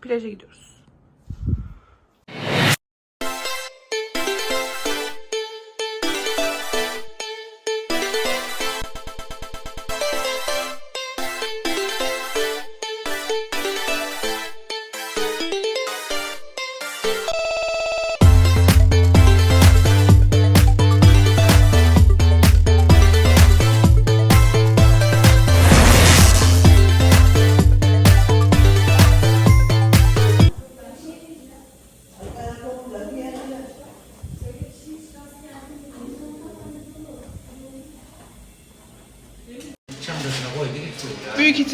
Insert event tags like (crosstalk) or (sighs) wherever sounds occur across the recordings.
Plaja gidiyoruz.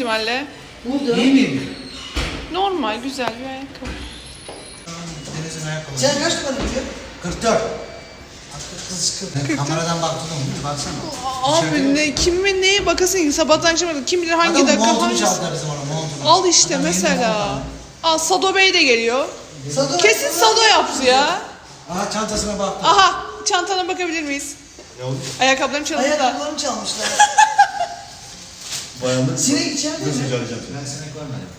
İhtimalle İyi miydi? normal, güzel bir ayakkabı. Deniz'in ayakkabısı. Sen kaç para diyor? 44. Kız kız. Ben kameradan baktım bir baksana. Abi ne, kime neye bakasın ki sabahtan akşama kadar kim bilir hangi Adam dakika montunu hangisi. çaldılar bizim ona montunu. Al işte Adam yeni mesela. Al Sado Bey de geliyor. Sado- Kesin Sado yaptı ya. Aha çantasına baktım. Aha çantana bakabilir miyiz? Ne oldu? Ayakkabılarım çalındı da. Ayakkabılarını çalmışlar. (laughs) Bayanlar Sinek içeride nasıl mi? çalacağım seni? Ben seni görmedim.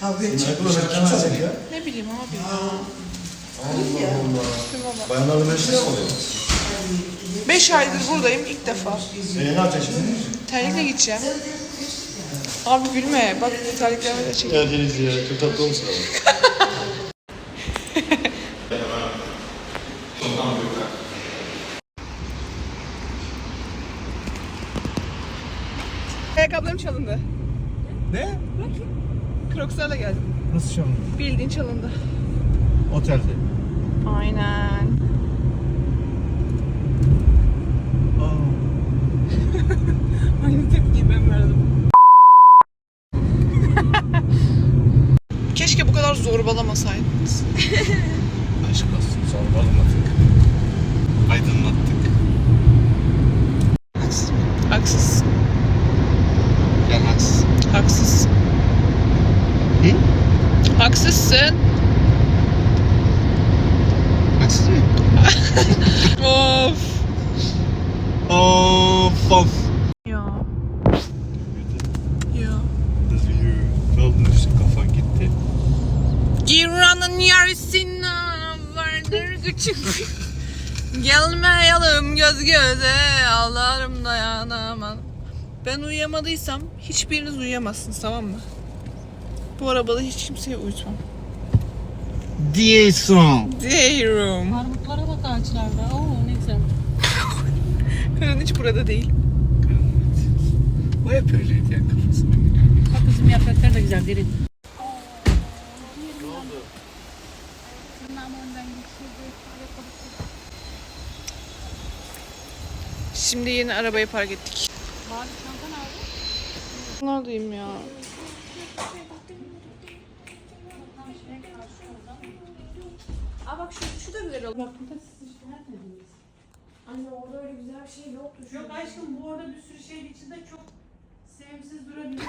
Kavga edecek. Ayakkabıları kim çalacak ya? Ne bileyim abi. Allah Allah. Bayanlarla meşgul mi oluyor? Beş aydır buradayım ilk defa. Ee, ne yapacaksın şimdi? Terlikle gideceğim. Abi gülme. Bak terliklerime de çek. Ya Deniz ya çok tatlı olmuşsun ama. (laughs) Ayakkabılarım çalındı. Ne? Crocs'larla geldim. Nasıl çalındı? Bildiğin çalındı. Otelde. Aynen. Aa. Aynı tepkiyi ben verdim. Keşke bu kadar zorbalamasaydınız. Aşk olsun sorbalamadık. Aydınlattık. Haksız. Haksız. Gel haksız. Haksız. Hı? Haksız mı? (laughs) Of. Of of. Ya. Ya. Nasıl? Ne oldu işte kafan gitti. İran'ın yarısına vardır küçük. (laughs) Gelmeyelim göz göze ağlarım dayanamam. Ben uyuyamadıysam hiçbiriniz uyuyamazsınız tamam mı? Bu arabada hiç kimseye uyutmam. Diyeson. Diyorum. Armutlara bak ağaçlarda. Oo ne güzel. (laughs) Karın hiç burada değil. O hep öyleydi ya kafasına. Bak bizim yapraklar da güzel derin. Şimdi yeni arabayı park ettik. Neredeyim ya? Aa bak şu, şu da güzel oldu. Bak burada siz işte neredesiniz? Anne orada öyle güzel bir şey yoktu. şu Yok aşkım bu arada bir sürü şeyin içinde çok sevimsiz durabilir. (laughs)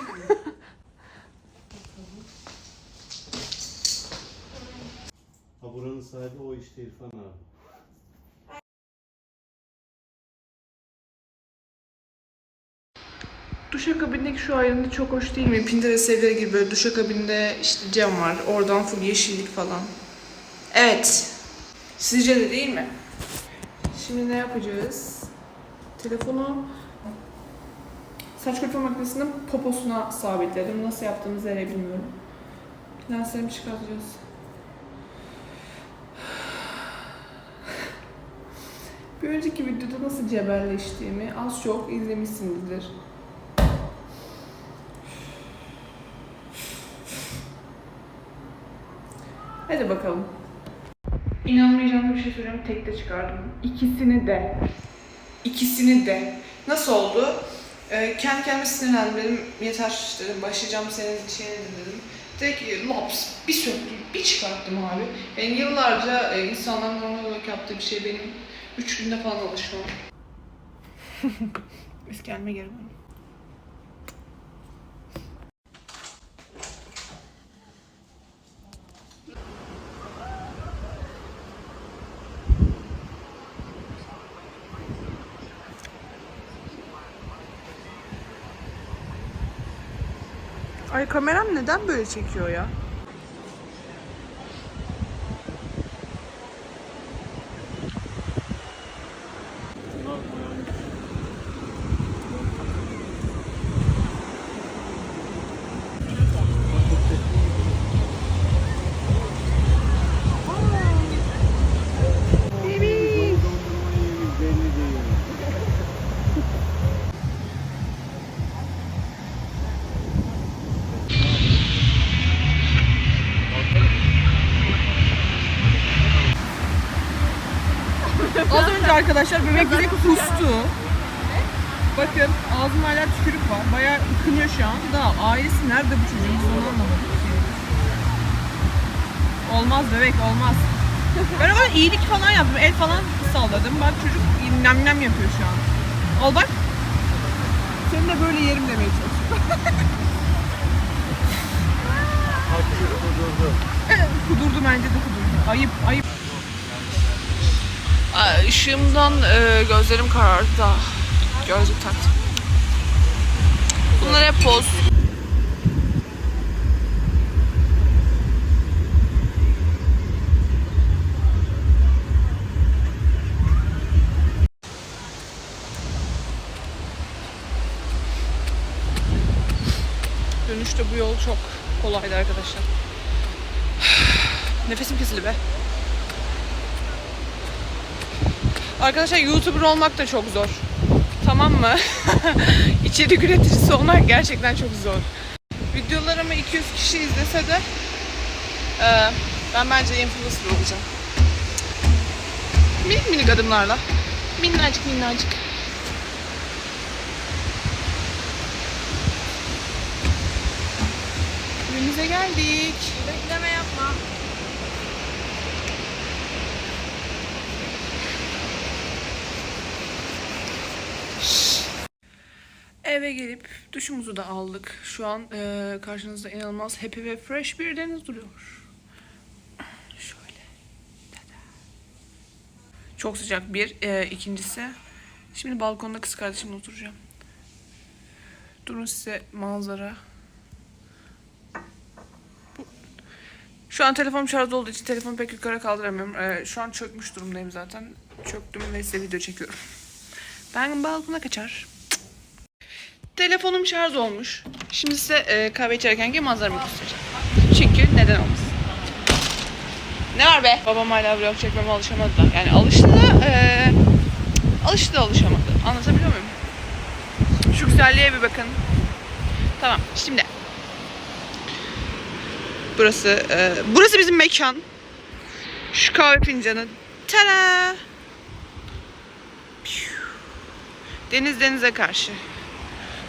Ha buranın sahibi o işte İrfan abi. Duşakabindeki şu ayrıntı çok hoş değil mi? Pinterest evleri gibi böyle duşakabinde işte cam var. Oradan full yeşillik falan. Evet. Sizce de değil mi? Şimdi ne yapacağız? Telefonu saç kurutma makinesinin poposuna sabitledim. Nasıl yaptığımızı hele bilmiyorum. Lenslerimi çıkartacağız. Bir önceki videoda nasıl cebelleştiğimi az çok izlemişsinizdir. Hadi bakalım. İnanmayacağım bir şey söylüyorum. Tek de çıkardım. İkisini de. İkisini de. Nasıl oldu? Ee, kendi kendime sinirlendim dedim. Yeter dedim. Başlayacağım senin şeyine dedim. Direkt laps bir söktüm. Bir çıkarttım abi. Yani yıllarca e, insanların normal olarak yaptığı bir şey benim üç günde falan alışmam. Biz kendime geri döndüm. Ay kameram neden böyle çekiyor ya? Arkadaşlar bebek direkt kustu. Bakın ağzında hala tükürük var. Bayağı ıkınıyor şu an. Da ailesi nerede bu çocuğun? Biz onu anlamadık. Olmaz bebek olmaz. (laughs) Ben ona iyilik falan yaptım. El falan salladım. Bak çocuk nem nem yapıyor şu an. Al bak. Seni de böyle yerim demeye çalışıyorum. (laughs) kudurdu bence de kudurdu. Ayıp ayıp. Işığımdan e, gözlerim karardı da gözlük taktım. Bunlar hep poz. Dönüşte bu yol çok kolaydı arkadaşlar. (sighs) Nefesim kesildi be. Arkadaşlar YouTuber olmak da çok zor. Tamam mı? (laughs) İçerik üreticisi olmak gerçekten çok zor. Videolarımı 200 kişi izlese de eee, ben bence influencer olacağım. Minik minik adımlarla. Minnacık minnacık. Evimize geldik. Bekleme yapma. Eve gelip duşumuzu da aldık. Şu an eee, karşınızda inanılmaz happy ve fresh bir deniz duruyor. Şöyle. Çok sıcak bir. Eee, ikincisi. Şimdi balkonda kız kardeşimle oturacağım. Durun size manzara. Şu an telefonum şarjda olduğu için telefonu pek yukarı kaldıramıyorum. Eee, şu an çökmüş durumdayım zaten. Çöktüm ve size video çekiyorum. Ben balkona kaçar. Telefonum şarj olmuş. Şimdi size e, kahve içerkenki manzaramı göstereceğim. Çünkü neden olmasın? Ne var be? Babam hala vlog çekmeme alışamadı da. Yani alıştı da e, alıştı da alışamadı. Anlatabiliyor muyum? Şu güzelliğe bir bakın. Tamam şimdi. Burası e, burası bizim mekan. Şu kahve fincanı. Tada! Deniz denize karşı.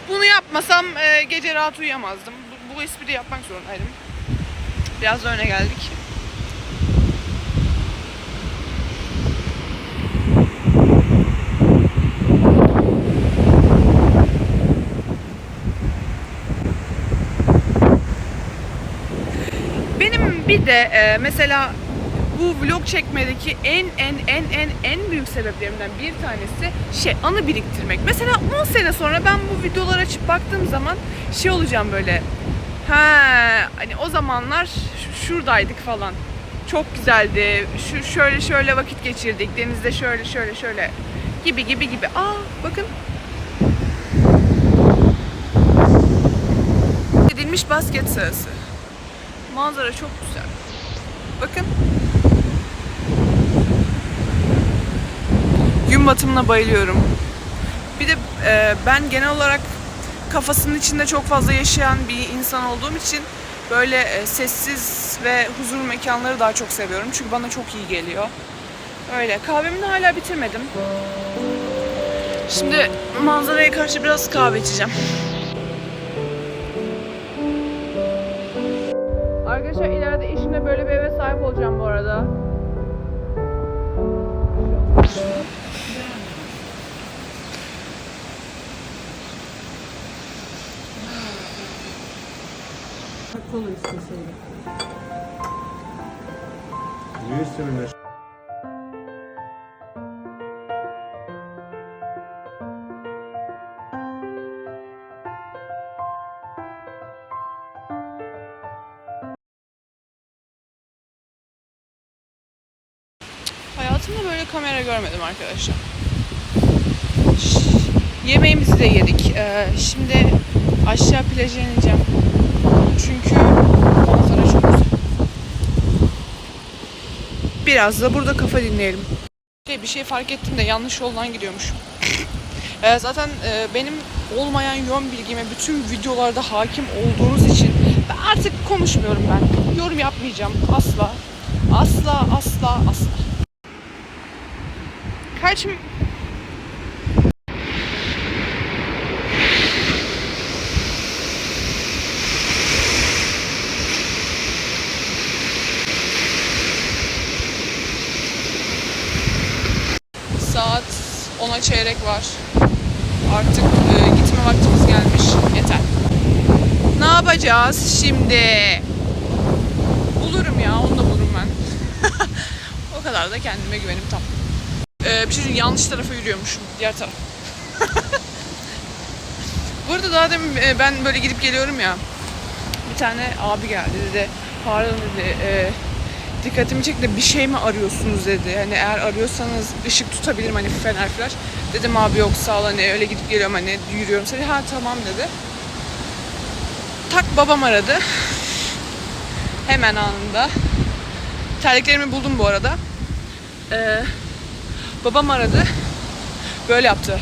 Bunu yapmasam e, gece rahat uyuyamazdım. Bu, bu espriyi yapmak zorundaydım. Biraz da öne geldik. Benim bir de e, mesela bu vlog çekmedeki en en en en en büyük sebeplerimden bir tanesi şey anı biriktirmek. Mesela 10 sene sonra ben bu videoları açıp baktığım zaman şey olacağım böyle. Ha hani o zamanlar şuradaydık falan. Çok güzeldi. Şu şöyle şöyle vakit geçirdik. Denizde şöyle şöyle şöyle gibi gibi gibi. Aa bakın. Edilmiş basket sahası. Manzara çok güzel. Bakın. Gün batımına bayılıyorum. Bir de e, ben genel olarak kafasının içinde çok fazla yaşayan bir insan olduğum için böyle e, sessiz ve huzur mekanları daha çok seviyorum. Çünkü bana çok iyi geliyor. Öyle. Kahvemi de hala bitirmedim. Şimdi manzaraya karşı biraz kahve içeceğim. Arkadaşlar ileride eşimle böyle bir eve sahip olacağım bu arada. Kola isteseydim. Niye istemiyorsun? Hayatımda böyle kamera görmedim arkadaşlar. Yemeğimizi de yedik. Ee, şimdi aşağı plaja ineceğim. Çünkü çok güzel. Biraz da burada kafa dinleyelim. Şey, bir şey fark ettim de yanlış yoldan gidiyormuşum. (laughs) Ee, zaten e, benim olmayan yön bilgime bütün videolarda hakim olduğunuz için artık konuşmuyorum ben. Yorum yapmayacağım asla. Asla asla asla. Kaç çeyrek var. Artık e, gitme vaktimiz gelmiş. Yeter. Ne yapacağız şimdi? Bulurum ya, onu da bulurum ben. (laughs) o kadar da kendime güvenim tam. Ee, bir şey yanlış tarafa yürüyormuşum. Diğer taraf. (laughs) Bu arada daha demin e, ben böyle gidip geliyorum ya. Bir tane abi geldi dedi. Pardon dedi. E, dikkatimi çekti bir şey mi arıyorsunuz dedi. Hani eğer arıyorsanız ışık tutabilirim hani fener flash. Dedim abi yok sağ ol hani öyle gidip geliyorum hani yürüyorum. Dedi ha tamam dedi. Tak babam aradı. Hemen anında. Terliklerimi buldum bu arada. Ee, babam aradı. Böyle yaptı.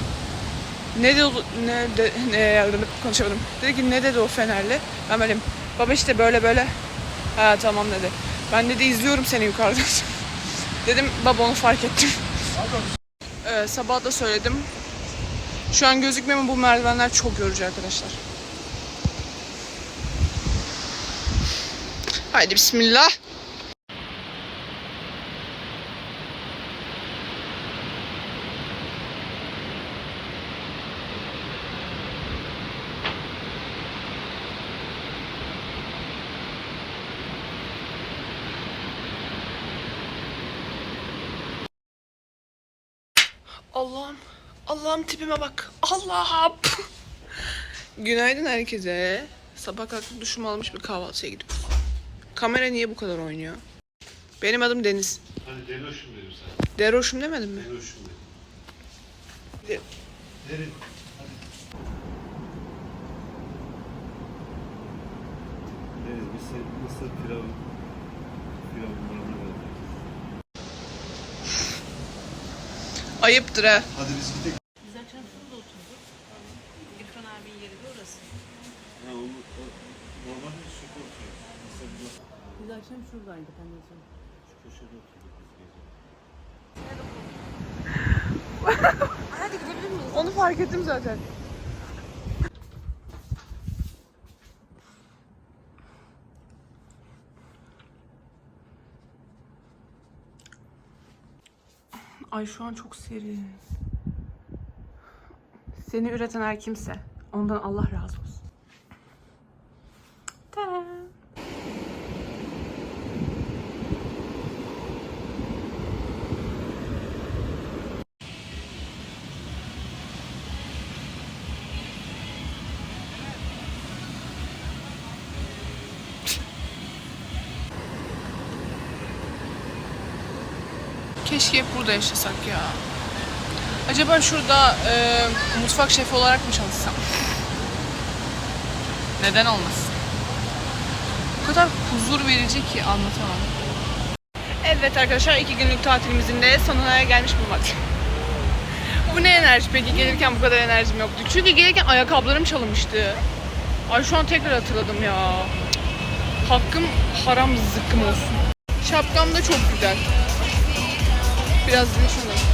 Ne dedi, ne de, ne konuşamadım. Dedi ki ne dedi o fenerli? Ben böyle baba işte böyle böyle. Ha tamam dedi. Ben dedi izliyorum seni yukarıdan. Dedim baba onu fark ettim. Ee, sabah da söyledim. Şu an gözükmüyor ama bu merdivenler çok yorucu arkadaşlar. Haydi bismillah. Allah'ım. Allah'ım tipime bak. Allah'ım. (laughs) Günaydın herkese. Sabah kalkıp duşumu almış bir kahvaltıya gidiyoruz. Kamera niye bu kadar oynuyor? Benim adım Deniz. Hani Deloş'um dedim sana. Deroşum demedim mi? Deloş'um dedim. De- Derin. Deniz mısır, mısır pilavı. Pilavı bana ver. Ayıptır ha. Hadi biz gidelim. Biz akşam şurada oturduk. İrfan abinin yeri de orası. Ha, o, normalde şu oturuyor. Mesela bu Biz akşam şuradaydık anneciğim. şu köşede oturduk biz gece. (laughs) Onu fark ettim zaten. Ay şu an çok serin. Seni üreten her kimse. Ondan Allah razı olsun. Keşke hep burada yaşasak ya. Acaba şurada e, mutfak şefi olarak mı çalışsam? Neden olmasın? O kadar huzur verici ki anlatamam. Evet arkadaşlar iki günlük tatilimizin de sonuna gelmiş bulunmaktayım. Bu ne enerji peki? Gelirken bu kadar enerjim yoktu. Çünkü gelirken ayakkabılarım çalınmıştı. Ay şu an tekrar hatırladım ya. Hakkım haram zıkkım olsun. Şapkam da çok güzel. Biraz da şunu.